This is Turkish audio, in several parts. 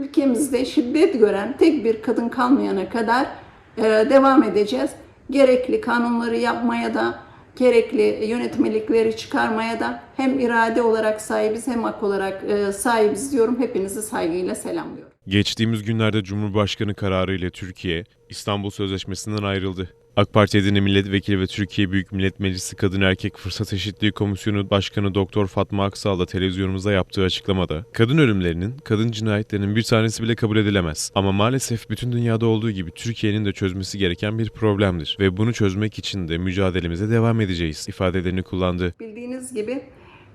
ülkemizde şiddet gören tek bir kadın kalmayana kadar e, devam edeceğiz. Gerekli kanunları yapmaya da, gerekli yönetmelikleri çıkarmaya da hem irade olarak sahibiz hem hak olarak e, sahibiz diyorum. Hepinizi saygıyla selamlıyorum. Geçtiğimiz günlerde Cumhurbaşkanı kararı ile Türkiye, İstanbul Sözleşmesi'nden ayrıldı. AK Parti Edirne Milletvekili ve Türkiye Büyük Millet Meclisi Kadın Erkek Fırsat Eşitliği Komisyonu Başkanı Doktor Fatma Aksal da televizyonumuza yaptığı açıklamada, kadın ölümlerinin, kadın cinayetlerinin bir tanesi bile kabul edilemez. Ama maalesef bütün dünyada olduğu gibi Türkiye'nin de çözmesi gereken bir problemdir ve bunu çözmek için de mücadelemize devam edeceğiz ifadelerini kullandı. Bildiğiniz gibi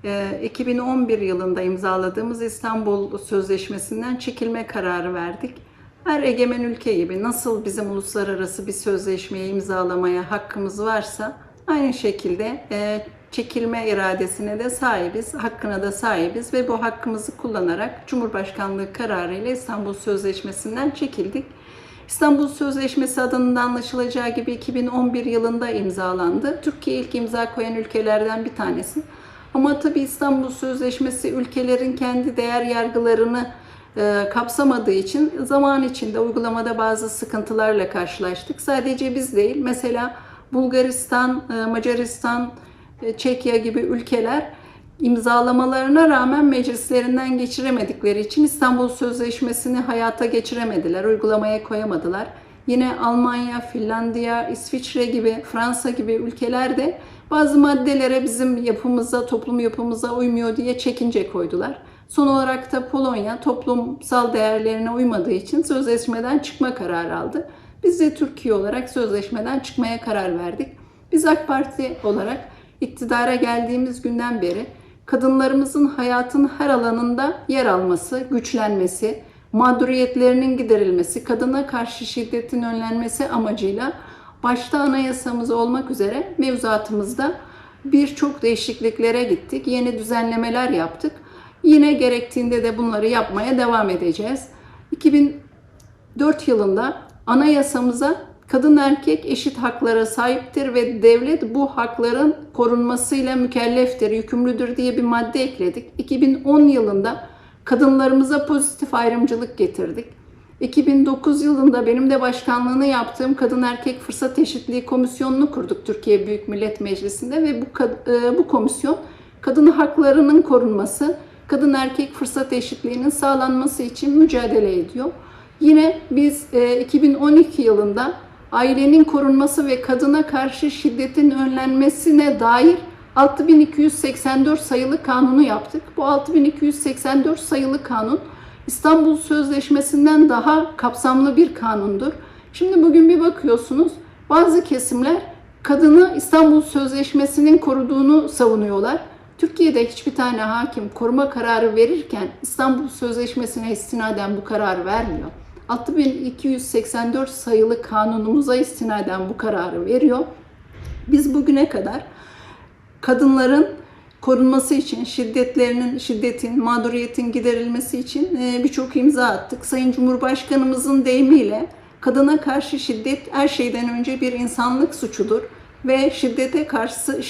e, 2011 yılında imzaladığımız İstanbul Sözleşmesi'nden çekilme kararı verdik. Her egemen ülke gibi nasıl bizim uluslararası bir sözleşmeyi imzalamaya hakkımız varsa aynı şekilde e, çekilme iradesine de sahibiz, hakkına da sahibiz ve bu hakkımızı kullanarak Cumhurbaşkanlığı kararıyla İstanbul Sözleşmesi'nden çekildik. İstanbul Sözleşmesi adının anlaşılacağı gibi 2011 yılında imzalandı. Türkiye ilk imza koyan ülkelerden bir tanesi. Ama tabii İstanbul Sözleşmesi ülkelerin kendi değer yargılarını kapsamadığı için zaman içinde uygulamada bazı sıkıntılarla karşılaştık. Sadece biz değil, mesela Bulgaristan, e, Macaristan, e, Çekya gibi ülkeler imzalamalarına rağmen meclislerinden geçiremedikleri için İstanbul Sözleşmesi'ni hayata geçiremediler, uygulamaya koyamadılar. Yine Almanya, Finlandiya, İsviçre gibi, Fransa gibi ülkeler de bazı maddelere bizim yapımıza, toplum yapımıza uymuyor diye çekince koydular. Son olarak da Polonya toplumsal değerlerine uymadığı için sözleşmeden çıkma kararı aldı. Biz de Türkiye olarak sözleşmeden çıkmaya karar verdik. Biz AK Parti olarak iktidara geldiğimiz günden beri kadınlarımızın hayatın her alanında yer alması, güçlenmesi, mağduriyetlerinin giderilmesi, kadına karşı şiddetin önlenmesi amacıyla başta anayasamız olmak üzere mevzuatımızda birçok değişikliklere gittik. Yeni düzenlemeler yaptık. Yine gerektiğinde de bunları yapmaya devam edeceğiz. 2004 yılında anayasamıza kadın erkek eşit haklara sahiptir ve devlet bu hakların korunmasıyla mükelleftir, yükümlüdür diye bir madde ekledik. 2010 yılında kadınlarımıza pozitif ayrımcılık getirdik. 2009 yılında benim de başkanlığını yaptığım Kadın Erkek Fırsat Eşitliği Komisyonu'nu kurduk Türkiye Büyük Millet Meclisi'nde ve bu, e, bu komisyon kadın haklarının korunması, kadın erkek fırsat eşitliğinin sağlanması için mücadele ediyor. Yine biz e, 2012 yılında ailenin korunması ve kadına karşı şiddetin önlenmesine dair 6284 sayılı kanunu yaptık. Bu 6284 sayılı kanun İstanbul Sözleşmesi'nden daha kapsamlı bir kanundur. Şimdi bugün bir bakıyorsunuz bazı kesimler kadını İstanbul Sözleşmesi'nin koruduğunu savunuyorlar. Türkiye'de hiçbir tane hakim koruma kararı verirken İstanbul Sözleşmesi'ne istinaden bu kararı vermiyor. 6284 sayılı kanunumuza istinaden bu kararı veriyor. Biz bugüne kadar kadınların korunması için, şiddetlerinin, şiddetin, mağduriyetin giderilmesi için e, birçok imza attık. Sayın Cumhurbaşkanımızın deyimiyle kadına karşı şiddet her şeyden önce bir insanlık suçudur ve şiddete karşı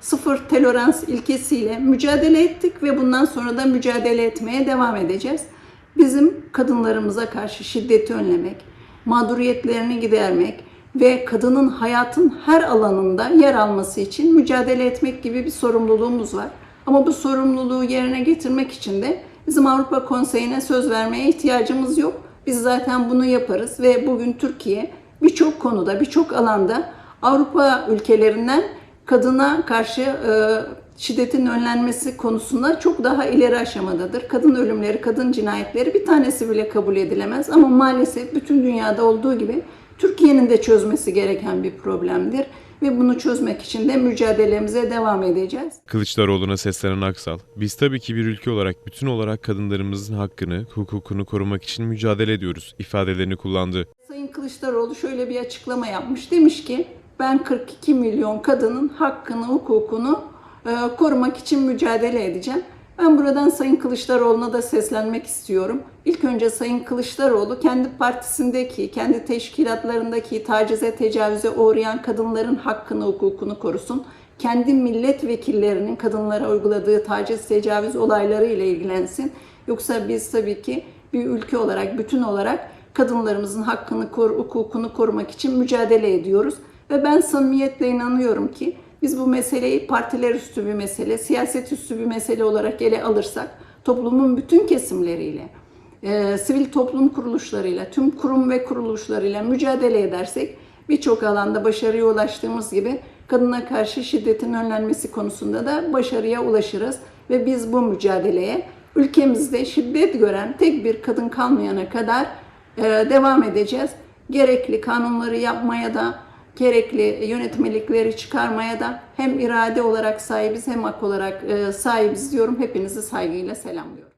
sıfır tolerans ilkesiyle mücadele ettik ve bundan sonra da mücadele etmeye devam edeceğiz. Bizim kadınlarımıza karşı şiddeti önlemek, mağduriyetlerini gidermek ve kadının hayatın her alanında yer alması için mücadele etmek gibi bir sorumluluğumuz var. Ama bu sorumluluğu yerine getirmek için de bizim Avrupa Konseyi'ne söz vermeye ihtiyacımız yok. Biz zaten bunu yaparız ve bugün Türkiye birçok konuda, birçok alanda Avrupa ülkelerinden kadına karşı e, şiddetin önlenmesi konusunda çok daha ileri aşamadadır. Kadın ölümleri, kadın cinayetleri bir tanesi bile kabul edilemez ama maalesef bütün dünyada olduğu gibi Türkiye'nin de çözmesi gereken bir problemdir ve bunu çözmek için de mücadelemize devam edeceğiz. Kılıçdaroğlu'na seslenen Aksal, biz tabii ki bir ülke olarak bütün olarak kadınlarımızın hakkını, hukukunu korumak için mücadele ediyoruz ifadelerini kullandı. Sayın Kılıçdaroğlu şöyle bir açıklama yapmış. Demiş ki ben 42 milyon kadının hakkını, hukukunu e, korumak için mücadele edeceğim. Ben buradan Sayın Kılıçdaroğlu'na da seslenmek istiyorum. İlk önce Sayın Kılıçdaroğlu kendi partisindeki, kendi teşkilatlarındaki tacize, tecavüze uğrayan kadınların hakkını, hukukunu korusun. Kendi milletvekillerinin kadınlara uyguladığı taciz, tecavüz olayları ile ilgilensin. Yoksa biz tabii ki bir ülke olarak, bütün olarak kadınlarımızın hakkını, hukukunu korumak için mücadele ediyoruz. Ve ben samimiyetle inanıyorum ki biz bu meseleyi partiler üstü bir mesele, siyaset üstü bir mesele olarak ele alırsak toplumun bütün kesimleriyle, e, sivil toplum kuruluşlarıyla, tüm kurum ve kuruluşlarıyla mücadele edersek birçok alanda başarıya ulaştığımız gibi kadına karşı şiddetin önlenmesi konusunda da başarıya ulaşırız ve biz bu mücadeleye ülkemizde şiddet gören tek bir kadın kalmayana kadar e, devam edeceğiz. Gerekli kanunları yapmaya da, gerekli yönetmelikleri çıkarmaya da hem irade olarak sahibiz hem hak olarak e, sahibiz diyorum. Hepinizi saygıyla selamlıyorum.